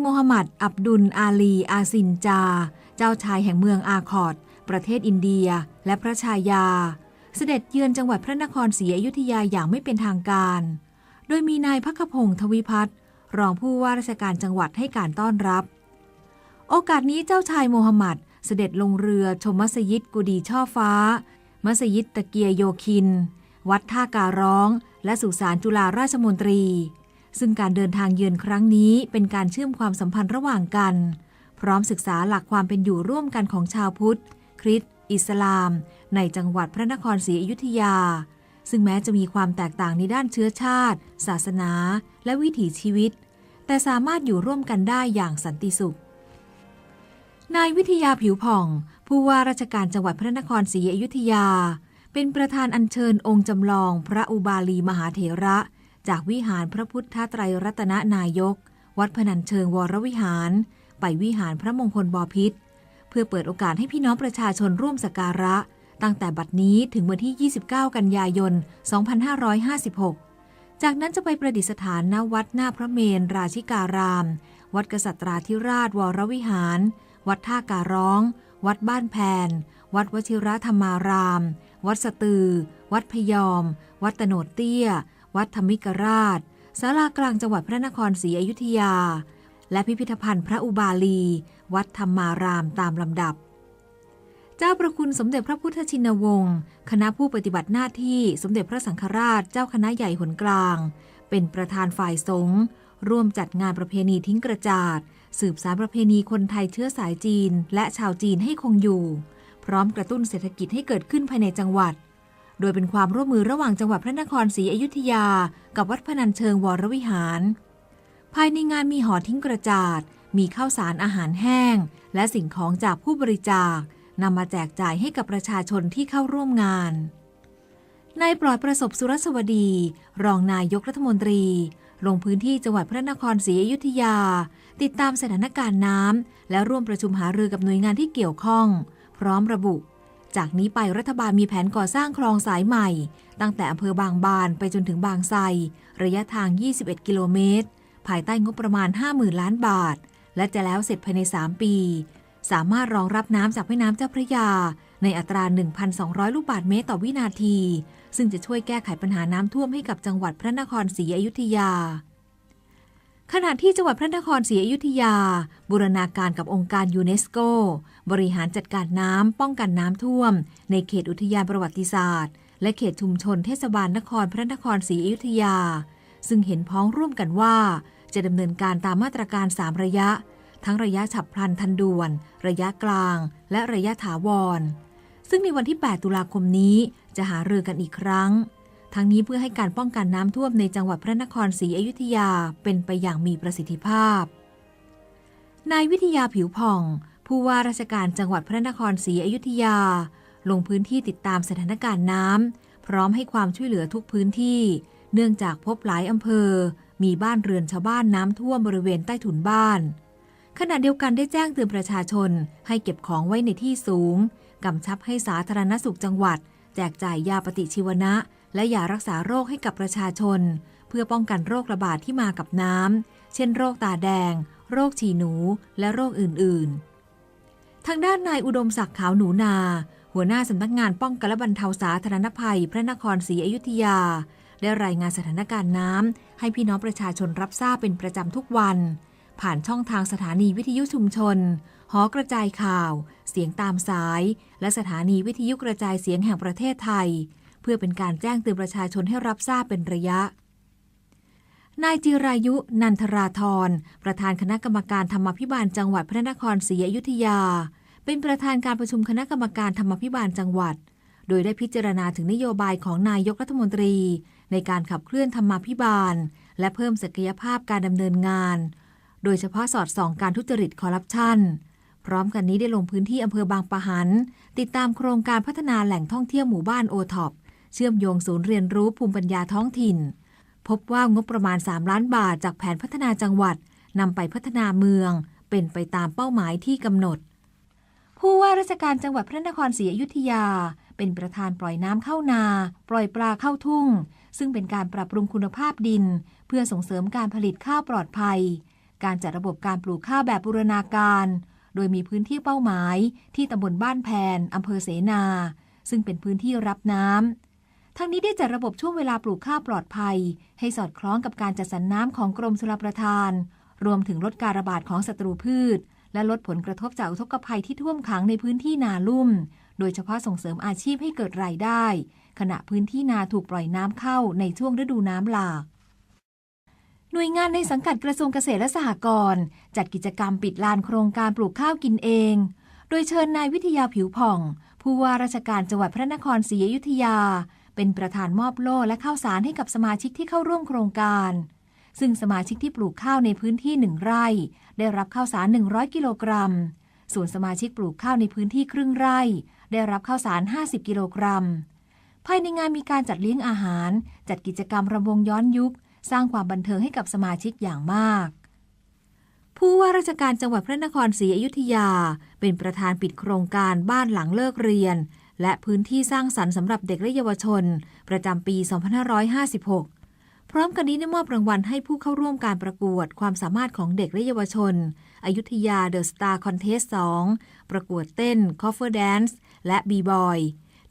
โมฮัมหมัด อับดุลอาลี อาซินจา เจ้าชายแห่งเมืองอาคอด ประเทศอินเดีย และพระชายา เสด็จเยือนจังหวัดพระนครศรีอยุธยาอย่างไม่เป็นทางการ โดยมีนายพักพงศ์ทวิพัฒน์รองผู้ว่าราชการจังหวัดให้การต้อนรับ โอกาสนี้เจ้าชายโมฮัมหมัด เสด็จลงเรือชมมัสยิดกุดีช่อฟ้า มัสยิดตะเกียโยคิน วัดท่าการร้อง และสุสานจุฬาราชมนตรี ซึ่งการเดินทางเยือนครั้งนี้เป็นการเชื่อมความสัมพันธ์ระหว่างกัน พร้อมศึกษาหลักความเป็นอยู่ร่วมกันของชาวพุทธ คริสต์อิสลาม ในจังหวัดพระนครศรีอยุธยา ซึ่งแม้จะมีความแตกต่างในด้านเชื้อชาติ ศาสนา และวิถีชีวิต แต่สามารถอยู่ร่วมกันได้อย่างสันติสุขนายวิทยาผิวผ่อง ผู้ว่าราชการจังหวัดพระนครศรีอยุธยา เป็นประธานอัญเชิญองค์จำลองพระอุบาลีมหาเถระ จากวิหารพระพุทธไตรรัตนนายก วัดพนัญเชิงวรวิหาร ไปวิหารพระมงคลบพิษเพื่อเปิดโอกาสให้พี่น้องประชาชนร่วมสักการะ ตั้งแต่บัดนี้ถึงวันที่ 29 กันยายน 2556 จากนั้นจะไปประดิษฐานณวัดหน้าพระเมนราชิการาม วัดกษัตราธิราชวรวิหาร วัดท่าการร้อง วัดบ้านแพน วัดวชิรธรรมาราม วัดสตือ วัดพยอม วัดตโนดเตี้ย วัดธรรมิกราชศาลากลางจังหวัดพระนครศรีอยุธยา และพิพิธภัณฑ์พระอุบาลี วัดธรรมารามตามลำดับ เจ้าประคุณสมเด็จพระพุทธชินวงศ์คณะผู้ปฏิบัติหน้าที่สมเด็จพระสังฆราชเจ้าคณะใหญ่หนกลาง เป็นประธานฝ่ายสงฆ์ร่วมจัดงานประเพณีทิ้งกระจาด สืบสารประเพณีคนไทยเชื้อสายจีน และชาวจีนให้คงอยู่ พร้อมกระตุ้นเศรษฐกิจให้เกิดขึ้นภายในจังหวัด โดยเป็นความร่วมมือระหว่างจังหวัดพระนครศรีอยุธยา กับวัดพนัญเชิงวรวิหาร ภายในงานมีหอทิ้งกระจาด มีข้าวสารอาหารแห้ง และสิ่งของจากผู้บริจาคนำมาแจกจ่ายให้กับประชาชนที่เข้าร่วมงานนายปลอดประสบสุรสวดี รองนายกรัฐมนตรี ลงพื้นที่จังหวัดพระนครศรีอยุธยา ติดตามสถานการณ์น้ำและร่วมประชุมหารือกับหน่วยงานที่เกี่ยวข้อง พร้อมระบุ จากนี้ไปรัฐบาลมีแผนก่อสร้างคลองสายใหม่ ตั้งแต่อำเภอบางบานไปจนถึงบางไทรระยะทาง 21 กิโลเมตร ภายใต้งบประมาณ 50,000 ล้านบาท และจะแล้วเสร็จภายใน 3 ปี สามารถรองรับน้ำจากแม่น้ำเจ้าพระยา ในอัตรา 1,200 ลูกบาศก์เมตรต่อวินาที ซึ่งจะช่วยแก้ไขปัญหาน้ำท่วมให้กับจังหวัดพระนครศรีอยุธยา ขณะที่จังหวัดพระนครศรีอยุธยา บูรณาการกับองค์การยูเนสโก บริหารจัดการน้ำป้องกันน้ำท่วม ในเขตอุทยานประวัติศาสตร์ และเขตชุมชนเทศบาลนครพระนครศรีอยุธยา ซึ่งเห็นพ้องร่วมกันว่า จะดำเนินการตามมาตรการ 3 ระยะ ทั้งระยะฉับพลันทันด่วน ระยะกลาง และระยะถาวร ซึ่งในวันที่ 8 ตุลาคมนี้จะหารือกันอีกครั้ง ทั้งนี้เพื่อให้การป้องกันน้ำท่วมในจังหวัดพระนครศรีอยุธยาเป็นไปอย่างมีประสิทธิภาพ นายวิทยาผิวผ่อง ผู้ว่าราชการจังหวัดพระนครศรีอยุธยา ลงพื้นที่ติดตามสถานการณ์น้ำพร้อมให้ความช่วยเหลือทุกพื้นที่ เนื่องจากพบหลายอำเภอ มีบ้านเรือนชาวบ้านน้ำท่วมบริเวณใต้ถุนบ้าน ขณะเดียวกันได้แจ้งเตือนประชาชนให้เก็บของไว้ในที่สูงกำชับให้สาธารณสุขจังหวัด แจกจ่ายยาปฏิชีวนะ และยารักษาโรคให้กับประชาชน เพื่อป้องกันโรคระบาดที่มากับน้ำ เช่นโรคตาแดง โรคฉี่หนู และโรคอื่น ๆ ทางด้านนายอุดมศักดิ์ขาวหนูนา หัวหน้าสำนักงานป้องกันและบรรเทาสาธารณภัย พระนครศรีอยุธยา ได้รายงานสถานการณ์น้ำให้พี่น้องประชาชนรับทราบเป็นประจำทุกวัน ผ่านช่องทางสถานีวิทยุชุมชน หอกระจายข่าว เสียงตามสาย และสถานีวิทยุกระจายเสียงแห่งประเทศไทย พื่อเป็นการแจ้งเตือนประชาชนให้รับทราบเป็นระยะ นายจิรายุ นันทราธรประธานคณะกรรมการธรรมพิบาลจังหวัดพระนครศรีอยุธยา เป็นประธานการประชุมคณะกรรมการธรรมพิบาลจังหวัด โดยได้พิจารณาถึงนโยบายของนายกรัฐมนตรี ในการขับเคลื่อนธรรมพิบาล และเพิ่มศักยภาพการดำเนินงาน โดยเฉพาะสอดส่องการทุจริตคอร์รัปชันพร้อมกันนี้ได้ลงพื้นที่อำเภอบางปะหัน ติดตามโครงการพัฒนาแหล่งท่องเที่ยวหมู่บ้านโอท็อป เชื่อมโยงศูนย์เรียนรู้ภูมิปัญญาท้องถิ่น พบว่างบประมาณ 3 ล้านบาทจากแผนพัฒนาจังหวัดนำไปพัฒนาเมือง เป็นไปตามเป้าหมายที่กำหนด ผู้ว่าราชการจังหวัดพระนครศรีอยุธยา เป็นประธานปล่อยน้ำเข้านา ปล่อยปลาเข้าทุ่ง ซึ่งเป็นการปรับปรุงคุณภาพดิน เพื่อส่งเสริมการผลิตข้าวปลอดภัย การจัดระบบการปลูกข้าวแบบบูรณาการโดยมีพื้นที่เป้าหมายที่ตำบลบ้านแพน อำเภอเสนา ซึ่งเป็นพื้นที่รับน้ำ ทั้งนี้ได้จัดระบบช่วงเวลาปลูกข้าวปลอดภัย ให้สอดคล้องกับการจัดสรรน้ำของกรมชลประทาน รวมถึงลดการระบาดของศัตรูพืช และลดผลกระทบจากอุทกภัยที่ท่วมขังในพื้นที่นาลุ่ม โดยเฉพาะส่งเสริมอาชีพให้เกิดรายได้ ขณะพื้นที่นาถูกปล่อยน้ำเข้าในช่วงฤดูน้ำหลากหน่วยงานในสังกัดกระทรวงเกษตรและสหกรณ์จัดกิจกรรมปิดลานโครงการปลูกข้าวกินเอง โดยเชิญนายวิทยาผิวผ่อง ผู้ว่าราชการจังหวัดพระนครศรีอยุธยา เป็นประธานมอบโล่และข้าวสารให้กับสมาชิกที่เข้าร่วมโครงการ ซึ่งสมาชิกที่ปลูกข้าวในพื้นที่หนึ่งไร่ ได้รับข้าวสาร 100 กิโลกรัม ส่วนสมาชิกปลูกข้าวในพื้นที่ครึ่งไร่ ได้รับข้าวสาร 50 กิโลกรัม ภายในงานมีการจัดเลี้ยงอาหาร จัดกิจกรรมรำวงย้อนยุค สร้างความบันเทิงให้กับสมาชิกอย่างมากผู้ว่าราชการจังหวัดพระนครศรีอยุธยา เป็นประธานปิดโครงการบ้านหลังเลิกเรียน และพื้นที่สร้างสรรค์สำหรับเด็กและเยาวชน ประจำปี 2556 พร้อมกันนี้ได้มอบรางวัลให้ผู้เข้าร่วมการประกวดความสามารถของเด็กและเยาวชน อยุธยาเดอะสตาร์คอนเทส2ประกวดเต้นคอฟเฟอร์แดนซ์และบีบอย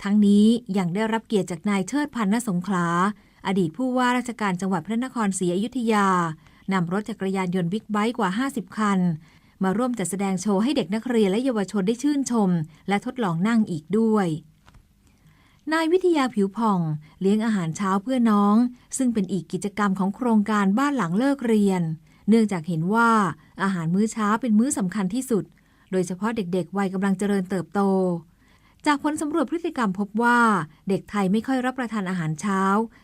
ทั้งนี้ยังได้รับเกียรติจากนายเชิดพันธ์ณสงขลา อดีตผู้ว่าราชการจังหวัดพระนครศรีอยุธยานำรถจักรยานยนต์บิ๊กไบค์กว่า 50 คัน มาร่วมจัดแสดงโชว์ให้เด็กนักเรียนและเยาวชนได้ชื่นชม และทดลองนั่งอีกด้วย นายวิทยาผิวผ่อง เลี้ยงอาหารเช้าเพื่อน้อง ซึ่งเป็นอีกกิจกรรมของโครงการบ้านหลังเลิกเรียน เนื่องจากเห็นว่าอาหารมื้อเช้าเป็นมื้อสำคัญที่สุด โดยเฉพาะเด็กๆ วัยกำลังเจริญเติบโตจากผลสำรวจพฤติกรรมพบว่า เด็กไทยไม่ค่อยรับประทานอาหารเช้า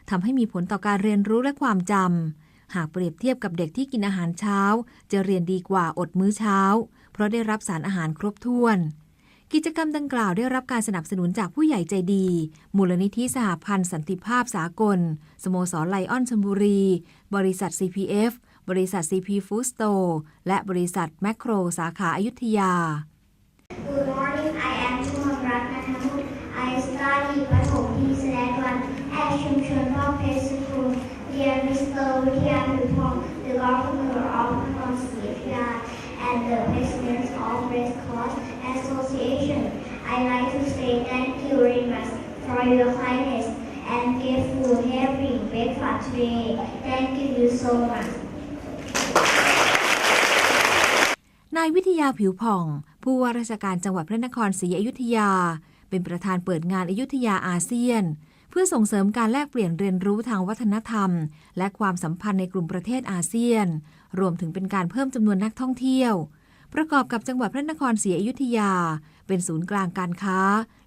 ทำให้มีผลต่อการเรียนรู้และความจำ หากเปรียบเทียบกับเด็กที่กินอาหารเช้า จะเรียนดีกว่าอดมื้อเช้า เพราะได้รับสารอาหารครบถ้วน กิจกรรมดังกล่าวได้รับการสนับสนุนจากผู้ใหญ่ใจดี มูลนิธิสหพันธ์สันติภาพสากล สโมสรไลออนชลบุรี บริษัท CPF บริษัท CP Food Store และบริษัทแมคโครสาขาอายุทยา Good morning, Mr. William Pupong, the governor of Nakhon Srivia and the president of Red Cross Association, I like to say thank you very much for your kindness and grateful having breakfast today. Thank you so much. นายวิทยาผิวผ่อง ผู้ว่าราชการจังหวัดพระนครศรีอยุธยา เป็นประธานเปิดงานอยุธยาอาเซียน พื่อส่งเสริมการแลกเปลี่ยนเรียนรู้ทางวัฒนธรรม และความสัมพันธ์ในกลุ่มประเทศอาเซียน รวมถึงเป็นการเพิ่มจำนวนนักท่องเที่ยว ประกอบกับจังหวัดพระนครศรีอยุธยา เป็นศูนย์กลางการค้า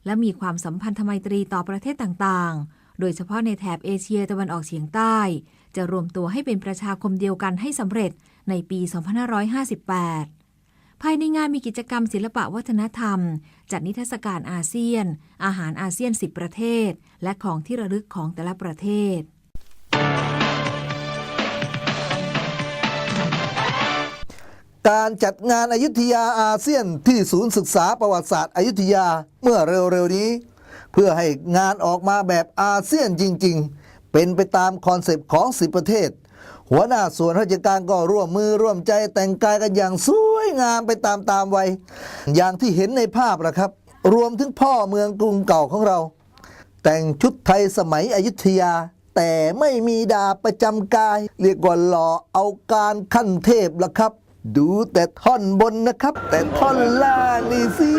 และมีความสัมพันธไมตรีต่อประเทศต่างๆ โดยเฉพาะในแถบเอเชียตะวันออกเฉียงใต้ จะรวมตัวให้เป็นประชาคมเดียวกันให้สำเร็จในปี 2558 ภายในงานมีกิจกรรมศิลปะวัฒนธรรม จัดนิทรรศการอาเซียน อาหารอาเซียน 10 ประเทศ และของที่ระลึกของแต่ละประเทศ การจัดงานอายุทยาอาเซียนที่ศูนย์ศึกษาประวัติศาสตร์อยุธยาเมื่อเร็วๆนี้ เพื่อให้งานออกมาแบบอาเซียนจริง ๆ เป็นไปตามคอนเซปต์ของ 10 ประเทศ หัวหน้าส่วนราชการก็ร่วมมือร่วมใจแต่งกายกันอย่างสวยงามไปตามตามๆวัยอย่างที่เห็นในภาพละครับ รวมถึงพ่อเมืองกรุงเก่าของเรา แต่งชุดไทยสมัยอยุธยา แต่ไม่มีดาประจำกาย เรียกว่าหล่อเอาการขั้นเทพละครับ ดูแต่ท่อนบนนะครับ แต่ท่อนล่างนี่สิ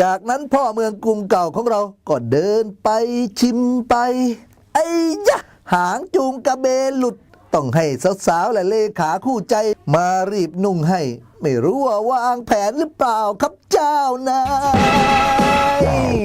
จากนั้นพ่อเมืองกรุงเก่าของเราก็เดินไปชิมไป ไอ้ยะ หางจูงกระเบนหลุด ต้องให้สาวๆและเลขาคู่ใจมารีบนุ่งให้ ไม่รู้ว่าวางแผนหรือเปล่าครับเจ้านาย